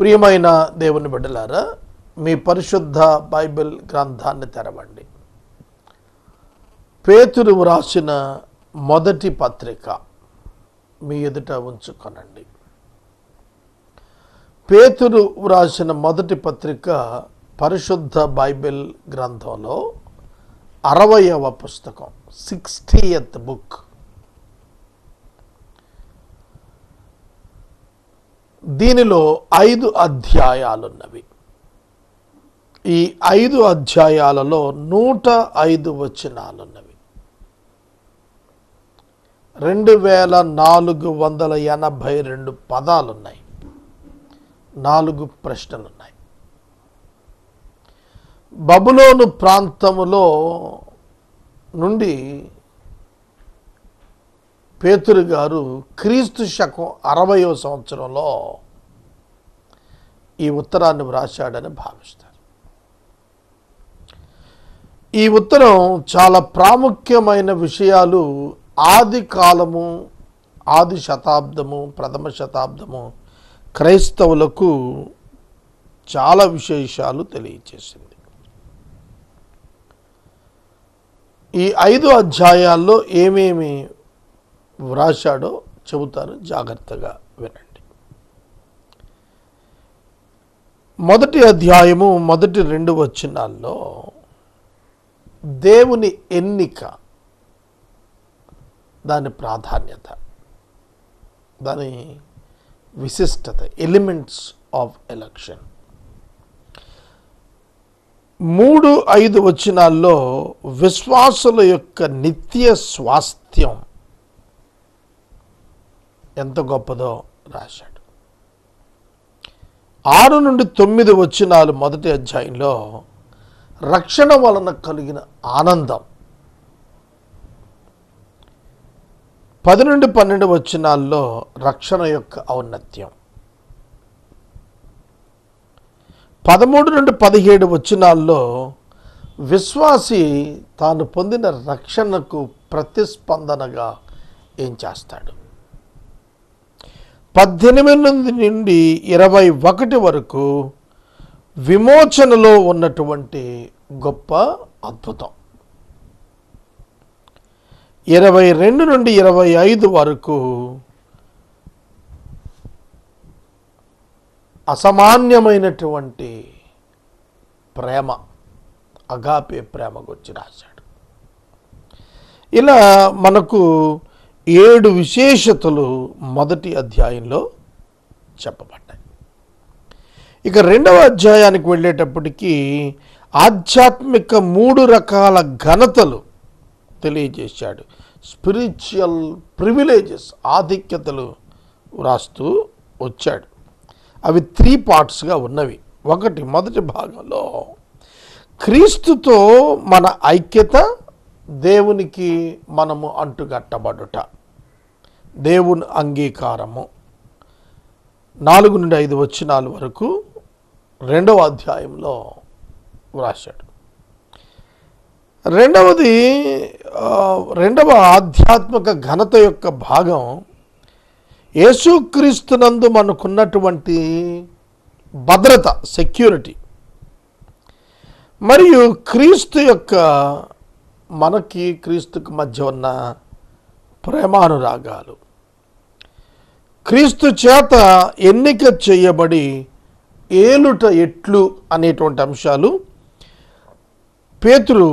ప్రియమైన దేవుని బిడ్డలారా మీ పరిశుద్ధ బైబిల్ గ్రంథాన్ని తెరవండి. పేతురు వ్రాసిన మొదటి పత్రిక మీ ఎదుట ఉంచుకొనండి. పేతురు వ్రాసిన మొదటి పత్రిక పరిశుద్ధ బైబిల్ గ్రంథంలో అరవయవ పుస్తకం సిక్స్టీయత్ బుక్ దీనిలో ఐదు అధ్యాయాలున్నవి. ఈ ఐదు అధ్యాయాలలో నూట ఐదు వచనాలున్నవి. రెండు వేల నాలుగు వందల ఎనభై రెండు పదాలున్నాయి. నాలుగు ప్రశ్నలున్నాయి. బబులోను ప్రాంతములో నుండి పేతురు గారు క్రీస్తు శకం అరవయో సంవత్సరంలో ఈ ఉత్తరాన్ని వ్రాశాడని భావిస్తారు. ఈ ఉత్తరం చాలా ప్రాముఖ్యమైన విషయాలు ఆది కాలము ఆది శతాబ్దము ప్రథమ శతాబ్దము క్రైస్తవులకు చాలా విశేషాలు తెలియచేసింది. ఈ ఐదు అధ్యాయాల్లో ఏమేమి వ్రాశాడో చెబుతాను. జాగ్రత్తగా వినండి. మొదటి అధ్యాయము మొదటి రెండు వచనాల్లో దేవుని ఎన్నిక దాని ప్రాధాన్యత దాని విశిష్టత ఎలిమెంట్స్ ఆఫ్ ఎలక్షన్. మూడు ఐదు వచనాల్లో విశ్వాసుల యొక్క నిత్య స్వాస్థ్యం ఎంత గొప్పదో రాశాడు. ఆరు నుండి తొమ్మిది వచనాలు మొదటి అధ్యాయంలో రక్షణ వలన కలిగిన ఆనందం. పది నుండి పన్నెండు వచనాల్లో రక్షణ యొక్క ఔన్నత్యం. పదమూడు నుండి పదిహేడు వచనాల్లో విశ్వాసి తాను పొందిన రక్షణకు ప్రతిస్పందనగా ఏం చేస్తాడు? పద్దెనిమిది నుండి ఇరవై ఒకటి వరకు విమోచనలో ఉన్నటువంటి గొప్ప అద్భుతం. ఇరవై రెండు నుండి ఇరవై ఐదు వరకు అసామాన్యమైనటువంటి ప్రేమ అగాపే ప్రేమ గురించి రాశాడు. ఇలా మనకు ఏడు విశేషతలు మొదటి అధ్యాయంలో చెప్పబడ్డాయి. ఇక రెండవ అధ్యాయానికి వెళ్ళేటప్పటికీ ఆధ్యాత్మిక మూడు రకాల ఘనతలు తెలియజేశాడు. స్పిరిచువల్ ప్రివిలేజెస్ ఆధిక్యతలు వ్రాస్తూ వచ్చాడు. అవి త్రీ పార్ట్స్గా ఉన్నవి. ఒకటి మొదటి భాగంలో క్రీస్తుతో మన ఐక్యత దేవునికి మనము అంటుగట్టబడుట. దేవుని అంగీకారము. నాలుగు నుండి ఐదు వచనాల వరకు రెండవ అధ్యాయంలో వ్రాశాడు. రెండవది రెండవ ఆధ్యాత్మిక ఘనత యొక్క భాగం యేసుక్రీస్తునందు మనకున్నటువంటి భద్రత సెక్యూరిటీ మరియు క్రీస్తు యొక్క మనకి క్రీస్తుకు మధ్య ఉన్న ప్రేమానురాగాలు. క్రీస్తు చేత ఎన్నిక చేయబడి ఏలుట ఎట్లు అనేటువంటి అంశాలు పేతురు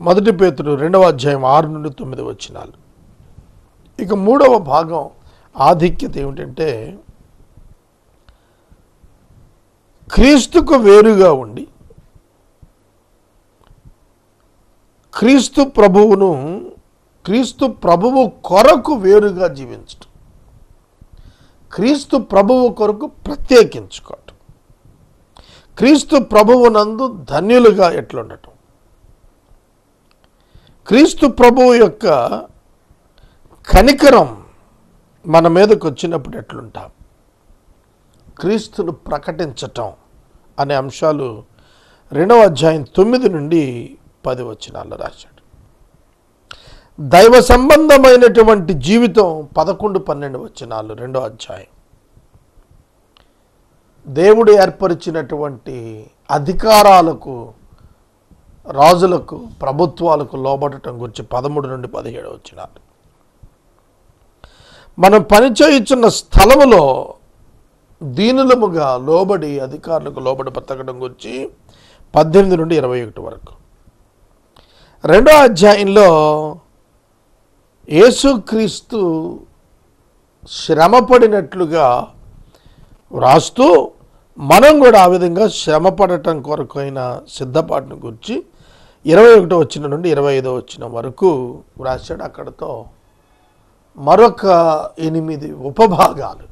మొదటి పేతురు రెండవ అధ్యాయం ఆరు నుండి తొమ్మిది వచ్చినాలు ఇక మూడవ భాగం ఆధిక్యత ఏమిటంటే క్రీస్తుకు వేరుగా ఉండి క్రీస్తు ప్రభువును క్రీస్తు ప్రభువు కొరకు వేరుగా జీవించటం. క్రీస్తు ప్రభువు కొరకు ప్రత్యేకించుకోవటం. క్రీస్తు ప్రభువునందు ధన్యులుగా ఎట్లుండటం? క్రీస్తు ప్రభువు యొక్క కనికరం మన మీదకు వచ్చినప్పుడు ఎట్లుంటాం? క్రీస్తును ప్రకటించటం అనే అంశాలు రెండవ అధ్యాయం తొమ్మిది నుండి పది వచనాల్లో రాశాడు. దైవ సంబంధమైనటువంటి జీవితం పదకొండు పన్నెండు వచనాలు రెండో అధ్యాయం. దేవుడు ఏర్పరిచినటువంటి అధికారాలకు రాజులకు ప్రభుత్వాలకు లోబడటం గురించి పదమూడు నుండి పదిహేడు వచ్చినారు మనం పనిచేయుచున్న స్థలములో దీనులముగా లోబడి అధికారులకు లోబడి బతకడం గురించి పద్దెనిమిది నుండి ఇరవై ఒకటి వరకు. రెండో అధ్యాయంలో యేసుక్రీస్తు శ్రమపడినట్లుగా వ్రాస్తూ మనం కూడా ఆ విధంగా శ్రమపడటం కొరకైన సిద్ధపాటును గురించి ఇరవై ఒకటో వచ్చిన నుండి ఇరవై ఐదో వచ్చిన వరకు వ్రాసాడు అక్కడతో. మరొక ఎనిమిది ఉపభాగాలు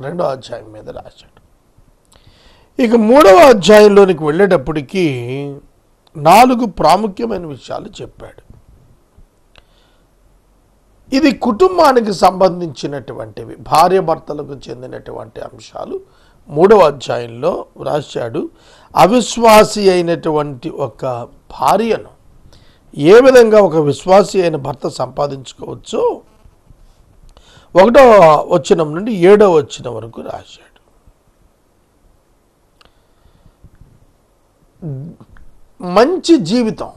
రెండో అధ్యాయం మీద రాశాడు. ఇక మూడవ అధ్యాయంలోనికి వెళ్ళేటప్పటికీ నాలుగు ప్రాముఖ్యమైన విషయాలు చెప్పాడు. ఇది కుటుంబానికి సంబంధించినటువంటివి భార్య భర్తలకు చెందినటువంటి అంశాలు. మూడవ అధ్యాయంలో వ్రాశాడు అవిశ్వాసి అయినటువంటి ఒక భార్యను ఏ విధంగా ఒక విశ్వాసి అయిన భర్త సంపాదించుకోవచ్చో ఒకటో వచనం నుండి ఏడో వచ్చిన వరకు రాశాడు. మంచి జీవితం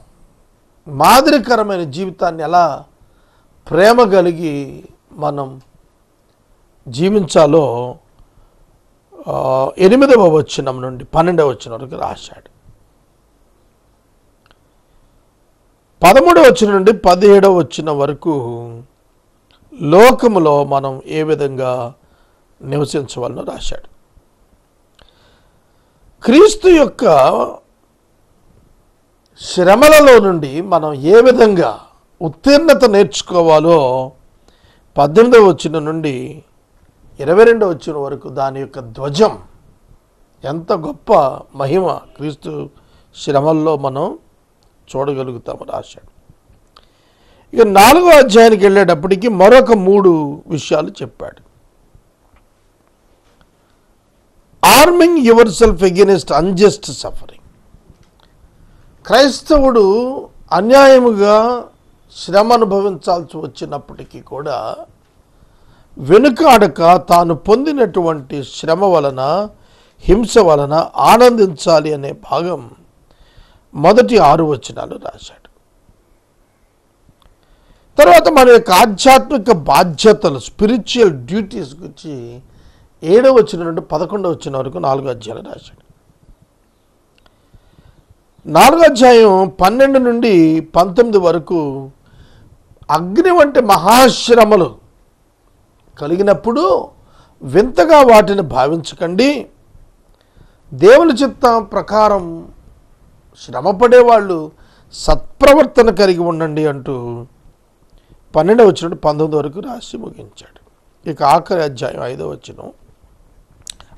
మాదిరికరమైన జీవితాన్ని ఎలా ప్రేమ కలిగి మనం జీవించాలో ఎనిమిదవ వచనం నుండి పన్నెండవ వచ్చిన వరకు రాశాడు. పదమూడవ వచ్చిన నుండి పదిహేడవ వచ్చిన వరకు లోకములో మనం ఏ విధంగా నివసించవాలనో రాశాడు. క్రీస్తు యొక్క శ్రమలలో నుండి మనం ఏ విధంగా ఉత్తీర్ణత నేర్చుకోవాలో పద్దెనిమిదవ వచ్చిన నుండి ఇరవై రెండవ వచ్చిన వరకు దాని యొక్క ధ్వజం ఎంత గొప్ప మహిమ క్రీస్తు శ్రమల్లో మనం చూడగలుగుతాము రాశాడు ఇక నాలుగో అధ్యాయానికి వెళ్ళేటప్పటికి మరొక మూడు విషయాలు చెప్పాడు. Arming yourself against unjust suffering క్రైస్తవుడు అన్యాయముగా శ్రమ అనుభవించాల్సి వచ్చినప్పటికీ కూడా వెనుకాడక తాను పొందినటువంటి శ్రమ వలన హింస వలన ఆనందించాలి అనే భాగం మొదటి ఆరు వచనాలు రాశాడు. తర్వాత మన యొక్క ఆధ్యాత్మిక బాధ్యతలు స్పిరిచువల్ డ్యూటీస్ గురించి ఏడవ వచ్చిన నుండి పదకొండవ వచ్చిన వరకు నాలుగు అధ్యాయాలు రాశాడు. నాలుగో అధ్యాయం పన్నెండు నుండి పంతొమ్మిది వరకు అగ్ని వంటి మహాశ్రమలు కలిగినప్పుడు వింతగా వాటిని భావించకండి. దేవుని చిత్తం ప్రకారం శ్రమపడే వాళ్ళు సత్ప్రవర్తన కలిగి ఉండండి అంటూ పన్నెండు వచ్చినట్టు పంతొమ్మిది వరకు రాసి ముగించాడు. ఇక ఆఖరి అధ్యాయం ఐదో వచ్చిన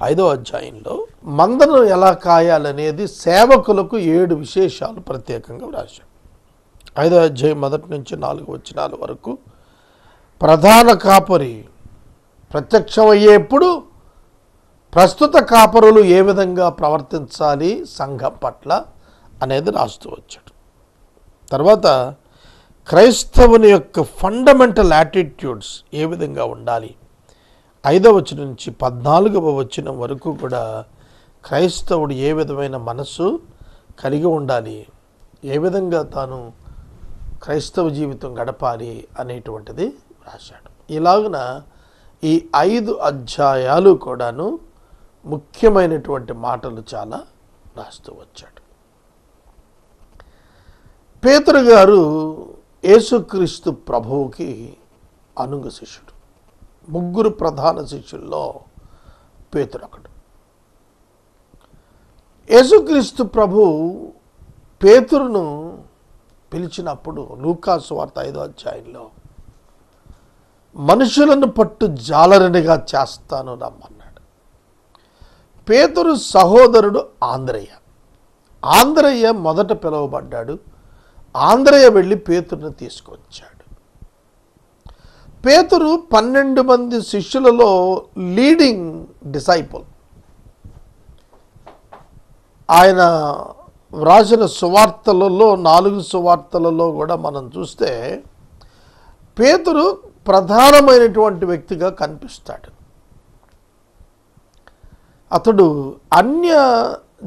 ఐదో అధ్యాయంలో మందను ఎలా కాయాలనేది సేవకులకు ఏడు విశేషాలు ప్రత్యేకంగా రాశాడు ఐదో అధ్యాయం మొదటి నుంచి నాలుగు వచ్చినాల వరకు ప్రధాన కాపరి ప్రత్యక్షమయ్యేప్పుడు ప్రస్తుత కాపరులు ఏ విధంగా ప్రవర్తించాలి సంఘం పట్ల అనేది రాస్తూ వచ్చాడు. తర్వాత క్రైస్తవుని యొక్క ఫండమెంటల్ యాటిట్యూడ్స్ ఏ విధంగా ఉండాలి ఐదవ వచనం నుంచి పద్నాలుగవ వచనం వరకు కూడా క్రైస్తవుడు ఏ విధమైన మనస్సు కలిగి ఉండాలి? ఏ విధంగా తాను క్రైస్తవ జీవితం గడపాలి అనేటువంటిది రాశాడు. ఇలాగున ఈ ఐదు అధ్యాయాలు కూడాను ముఖ్యమైనటువంటి మాటలు చాలా రాస్తూ వచ్చాడు. పేతురు గారు యేసుక్రీస్తు ప్రభువుకి అనుంగ శిష్యుడు. ముగ్గురు ప్రధాన శిష్యుల్లో పేతురు ఒకడు యేసుక్రీస్తు ప్రభు పేతురును పిలిచినప్పుడు లూకాసు వార్త ఐదో అధ్యాయంలో మనుషులను పట్టు జాలరనిగా చేస్తాను రమ్మన్నాడు. పేతురు సహోదరుడు ఆంధ్రయ్య ఆంధ్రయ్య మొదట పిలువబడ్డాడు. ఆంధ్రయ్య వెళ్ళి పేతురుని తీసుకొచ్చాడు. పేతురు పన్నెండు మంది శిష్యులలో లీడింగ్ డిసైపుల్ ఆయన వ్రాసిన సువార్తలలో నాలుగు సువార్తలలో కూడా మనం చూస్తే పేతురు ప్రధానమైనటువంటి వ్యక్తిగా కనిపిస్తాడు. అతడు అన్య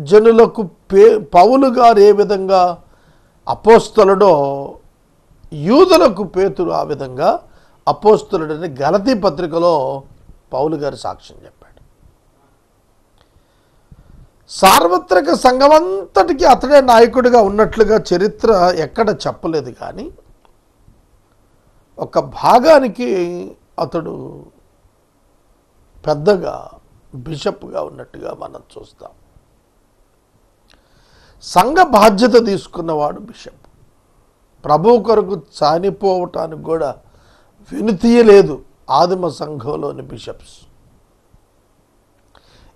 జనులకు పే పౌలు గారు ఏ విధంగా అపోస్తలడో యూదులకు పేతురు ఆ విధంగా అపోస్తులుడని గలతీ పత్రికలో పౌలు గారు సాక్ష్యం చెప్పాడు. సార్వత్రిక సంఘమంతటికి అతడే నాయకుడిగా ఉన్నట్లుగా చరిత్ర ఎక్కడ చెప్పలేదు కానీ ఒక భాగానికి అతడు పెద్దగా బిషప్గా ఉన్నట్టుగా మనం చూస్తాం. సంఘ బాధ్యత తీసుకున్నవాడు బిషప్. ప్రభు కొరకు చనిపోవటానికి కూడా వినుతీయలేదు ఆదిమ సంఘంలోని బిషప్స్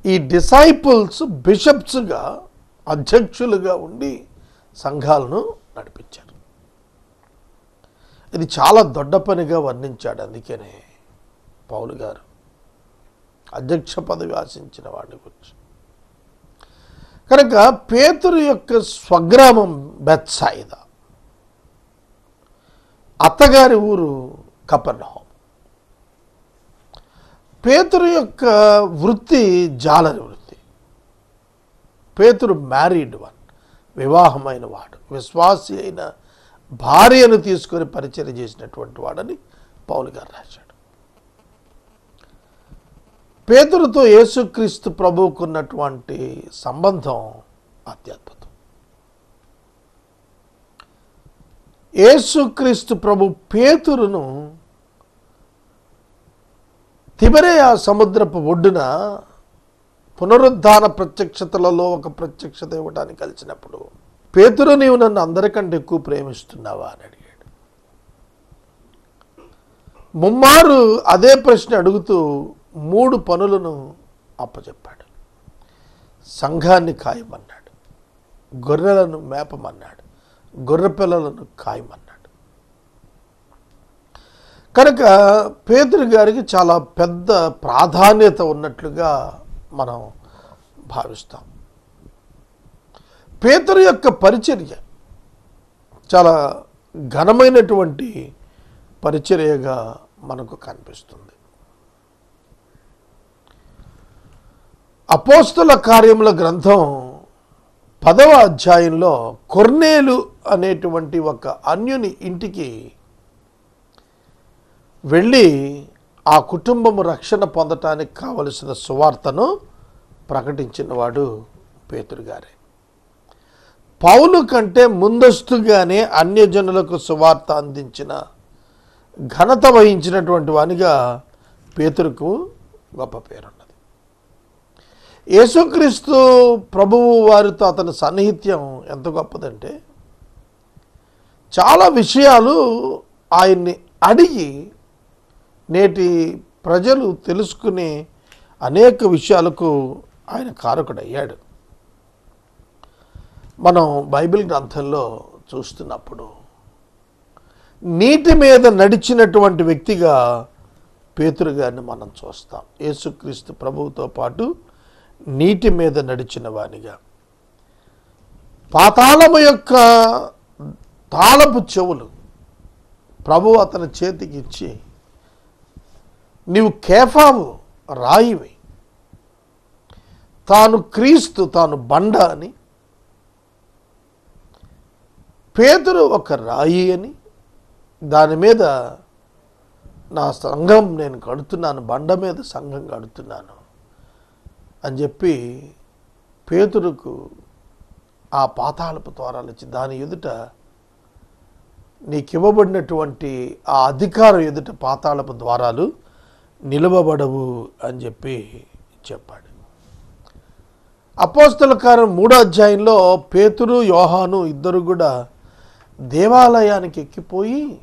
ఈ డిసైపుల్స్ బిషప్స్గా అధ్యక్షులుగా ఉండి సంఘాలను నడిపించారు. ఇది చాలా దొడ్డ పనిగా వర్ణించాడు అందుకనే పౌలు గారు. అధ్యక్ష పదవి ఆశించిన వాడిని గురించి. కనుక పేతురు యొక్క స్వగ్రామం బెత్సాయిద. అత్తగారి ఊరు కపర్నహోం. పేతురు యొక్క వృత్తి జాలరి వృత్తి. పేతురు మ్యారీడ్ వన్ వివాహమైన వాడు విశ్వాసి అయిన భార్యను తీసుకొని పరిచయం చేసినటువంటి వాడని పౌలు గారు రాశాడు. పేతురుతో యేసుక్రీస్తు ప్రభువుకున్నటువంటి సంబంధం అత్యద్భుతం. యేసుక్రీస్తు ప్రభు పేతురును తిబరేయ సముద్రపు ఒడ్డున పునరుద్ధాన ప్రత్యక్షతలలో ఒక ప్రత్యక్షత ఇవ్వడానికి కలిసినప్పుడు పేతురు నీవు నన్ను అందరికంటే ఎక్కువ ప్రేమిస్తున్నావా అని అడిగాడు. ముమ్మారు అదే ప్రశ్న అడుగుతూ మూడు పనులను అప్పచెప్పాడు సంఘాన్ని ఖాయమన్నాడు. గొర్రెలను మేపమన్నాడు. గొర్రె పిల్లలను ఖాయమన్నాడు. కనుక పేదరి గారికి చాలా పెద్ద ప్రాధాన్యత ఉన్నట్లుగా మనం భావిస్తాం. పేదరి యొక్క పరిచర్య చాలా ఘనమైనటువంటి పరిచర్యగా మనకు కనిపిస్తుంది. అపోస్తుల కార్యముల గ్రంథం పదవ అధ్యాయంలో కొర్నేలు అనేటువంటి ఒక అన్యుని ఇంటికి వెళ్ళి ఆ కుటుంబము రక్షణ పొందటానికి కావలసిన సువార్తను ప్రకటించినవాడు పేతురు గారే. పౌలు కంటే ముందస్తుగానే అన్యజనులకు సువార్త అందించిన ఘనత వహించినటువంటి వానిగా పేతురుకు గొప్ప పేరున్నది. యేసుక్రీస్తు ప్రభువు వారితో అతని సన్నిహిత్యం ఎంత గొప్పదంటే చాలా విషయాలు ఆయన్ని అడిగి నేటి ప్రజలు తెలుసుకునే అనేక విషయాలకు ఆయన కారకుడయ్యాడు. మనం బైబిల్ గ్రంథంలో చూస్తున్నప్పుడు నీటి మీద నడిచినటువంటి వ్యక్తిగా పేతురు గారిని మనం చూస్తాం. యేసుక్రీస్తు ప్రభువుతో పాటు నీటి మీద నడిచిన వానిగా. పాతాళము యొక్క తాళపు చెవులు ప్రభు అతని చేతికి ఇచ్చి నీవు కేఫావు రాయివి. తాను క్రీస్తు తాను బండ అని. పేతురు ఒక రాయి అని. దాని మీద నా సంఘం నేను కడుతున్నాను బండ మీద సంఘం కడుతున్నాను అని చెప్పి పేతురుకు ఆ పాతాళపు ద్వారాలు ఇచ్చి దాని ఎదుట నీకు ఇవ్వబడినటువంటి ఆ అధికారం ఎదుట పాతాళపు ద్వారాలు నిలవబడవు అని చెప్పి చెప్పాడు. అపోస్తల కారం మూడో అధ్యాయంలో పేతురు యోహాను ఇద్దరు కూడా దేవాలయానికి ఎక్కిపోయి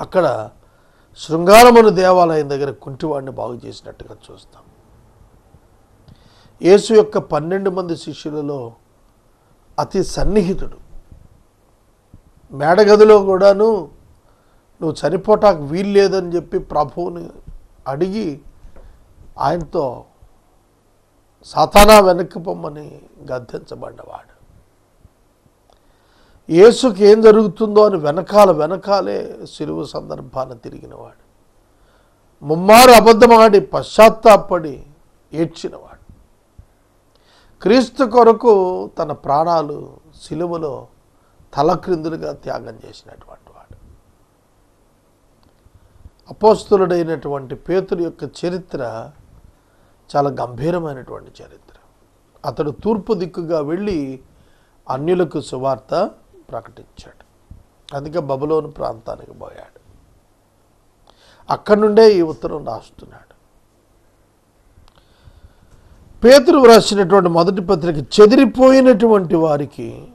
అక్కడ శృంగారమును దేవాలయం దగ్గర కుంటివాడిని బాగు చేసినట్టుగా చూస్తాం. యేసు యొక్క పన్నెండు మంది శిష్యులలో అతి సన్నిహితుడు. మేడగదిలో కూడాను నువ్వు చనిపోటానికి వీలు లేదని చెప్పి ప్రభువుని అడిగి ఆయనతో సతానా వెనక్కి పొమ్మని గద్దించబడ్డవాడు. యేసుకి ఏం జరుగుతుందో అని వెనకాల వెనకాలే సిలువు సందర్భాన్ని తిరిగినవాడు. ముమ్మారు అబద్ధమాడి పశ్చాత్తాపడి ఏడ్చినవాడు. క్రీస్తు కొరకు తన ప్రాణాలు సిలువలో తలక్రిందులుగా త్యాగం చేసినటువంటి అపోస్తులుడైనటువంటి పేతులు యొక్క చరిత్ర చాలా గంభీరమైనటువంటి చరిత్ర. అతడు తూర్పు దిక్కుగా వెళ్ళి అన్యులకు సువార్త ప్రకటించాడు. అందుకే బబులోను ప్రాంతానికి పోయాడు. అక్కడి నుండే ఈ ఉత్తరం రాస్తున్నాడు. పేతురు వ్రాసినటువంటి మొదటి పత్రిక చెదిరిపోయినటువంటి వారికి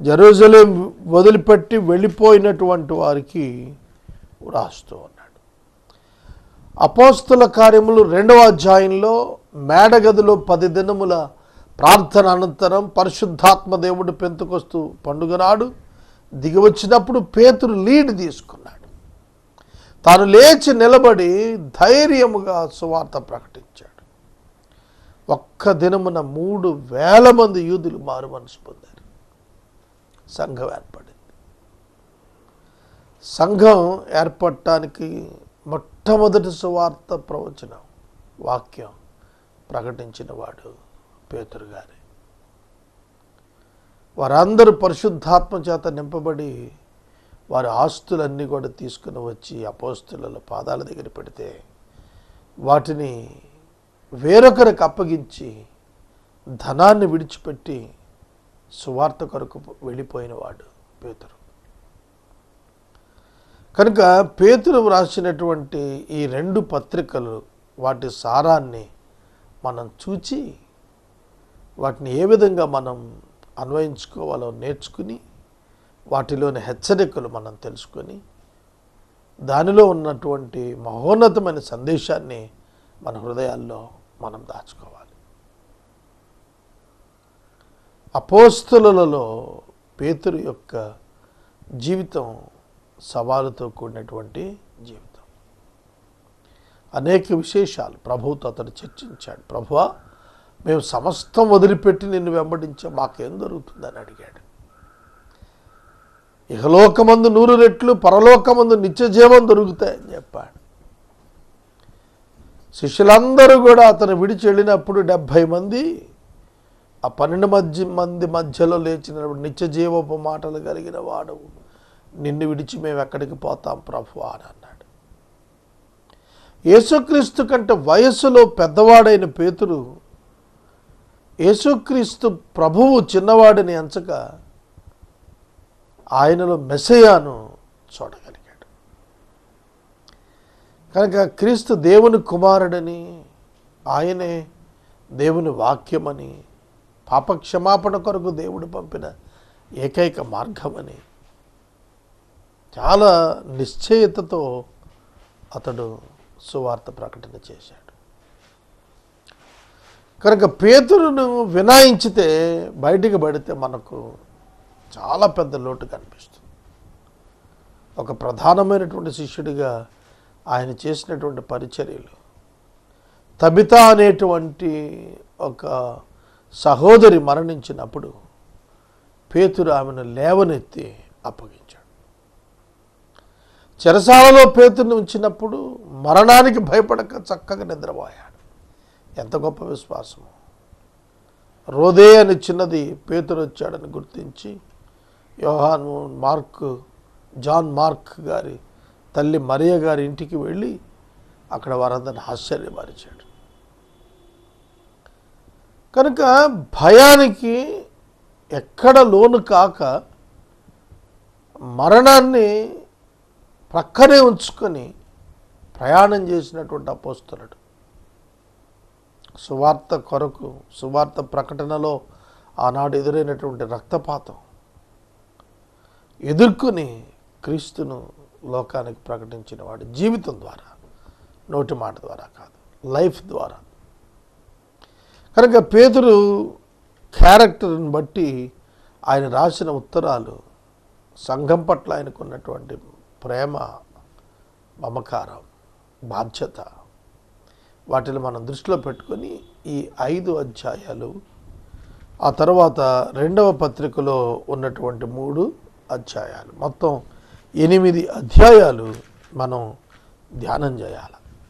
జెరూజలేం వదిలిపెట్టి వెళ్ళిపోయినటువంటి వారికి రాస్తూ ఉన్నాడు. అపోస్తుల కార్యములు రెండవ అధ్యాయంలో మేడగదిలో పది దినముల ప్రార్థన అనంతరం పరిశుద్ధాత్మ దేవుడు పెంతుకొస్తూ పండుగ నాడు దిగివచ్చినప్పుడు పేతురు లీడ్ తీసుకున్నాడు. తాను లేచి నిలబడి ధైర్యముగా సువార్త ప్రకటించాడు. ఒక్క దినమున మూడు వేల మంది యూదులు మారు మనసు పొందారు. సంఘం ఏర్పడింది. సంఘం ఏర్పడటానికి మొట్టమొదటి సువార్త ప్రవచనం వాక్యం ప్రకటించిన వాడు పేతురు గారి. వారందరూ పరిశుద్ధాత్మ చేత నింపబడి వారి ఆస్తులన్నీ కూడా తీసుకుని వచ్చి అపోస్తుల పాదాల దగ్గర పెడితే వాటిని వేరొకరికి అప్పగించి ధనాన్ని విడిచిపెట్టి సువార్త కొరకు వెళ్ళిపోయినవాడు పేతురు. కనుక పేతులు వ్రాసినటువంటి ఈ రెండు పత్రికలు వాటి సారాన్ని మనం చూచి వాటిని ఏ విధంగా మనం అన్వయించుకోవాలో నేర్చుకుని వాటిలోని హెచ్చరికలు మనం తెలుసుకొని దానిలో ఉన్నటువంటి మహోన్నతమైన సందేశాన్ని మన హృదయాల్లో మనం దాచుకోవాలి. అపోస్తులలో పేతురు యొక్క జీవితం సవాలుతో కూడినటువంటి జీవితం. అనేక విశేషాలు. ప్రభువుతో అతడు చర్చించాడు. ప్రభువా మేము సమస్తం వదిలిపెట్టి నిన్ను వెంబడించే మాకేం దొరుకుతుందని అడిగాడు. ఇహలోకమందు నూరు రెట్లు పరలోకమందు నిత్యజీవం దొరుకుతాయని చెప్పాడు. శిష్యులందరూ కూడా అతను విడిచి వెళ్ళినప్పుడు డెబ్భై మంది ఆ పన్నెండు మధ్య మంది మధ్యలో లేచినప్పుడు నిత్య జీవపు మాటలు కలిగిన వాడు. నిన్ను విడిచి మేము ఎక్కడికి పోతాం ప్రభు అని అన్నాడు. యేసుక్రీస్తు కంటే వయస్సులో పెద్దవాడైన పేతురు యేసుక్రీస్తు ప్రభువు చిన్నవాడిని ఎంచక ఆయనలో మెసయాను చూడగలిగాడు. కనుక క్రీస్తు దేవుని కుమారుడని ఆయనే దేవుని వాక్యమని పాపక్షమాపణ కొరకు దేవుడు పంపిన ఏకైక మార్గమని చాలా నిశ్చయతతో అతడు సువార్త ప్రకటన చేశాడు. కనుక పేతురును వినాయించితే బయటికి పడితే మనకు చాలా పెద్ద లోటు కనిపిస్తుంది. ఒక ప్రధానమైనటువంటి శిష్యుడిగా ఆయన చేసినటువంటి పరిచర్యలు తబిత అనేటువంటి ఒక సహోదరి మరణించినప్పుడు పేతురు ఆమెను లేవనెత్తి అప్పగించారు చెరసాలలో పేతుని ఉంచినప్పుడు మరణానికి భయపడక చక్కగా నిద్రపోయాడు. ఎంత గొప్ప విశ్వాసము. రోదే అని చిన్నది పేతురు వచ్చాడని గుర్తించి యోహాన్ మార్క్ జాన్ మార్క్ గారి తల్లి మరియ గారి ఇంటికి వెళ్ళి అక్కడ వారందరిని ఆశ్చర్యపరిచాడు. కనుక భయానికి ఎక్కడ లోను కాక మరణాన్ని ప్రక్కనే ఉంచుకొని ప్రయాణం చేసినటువంటి అపోస్తులుడు. సువార్త కొరకు సువార్త ప్రకటనలో ఆనాడు ఎదురైనటువంటి రక్తపాతం ఎదుర్కొని క్రీస్తును లోకానికి ప్రకటించిన వాడు జీవితం ద్వారా నోటి మాట ద్వారా కాదు లైఫ్ ద్వారా. కనుక పేదరు క్యారెక్టర్ని బట్టి ఆయన రాసిన ఉత్తరాలు సంఘం పట్ల ఆయనకున్నటువంటి ప్రేమ మమకారం బాధ్యత వాటిని మనం దృష్టిలో పెట్టుకొని ఈ ఐదు అధ్యాయాలు ఆ తర్వాత రెండవ పత్రికలో ఉన్నటువంటి మూడు అధ్యాయాలు. మొత్తం ఎనిమిది అధ్యాయాలు మనం ధ్యానం చేయాలి.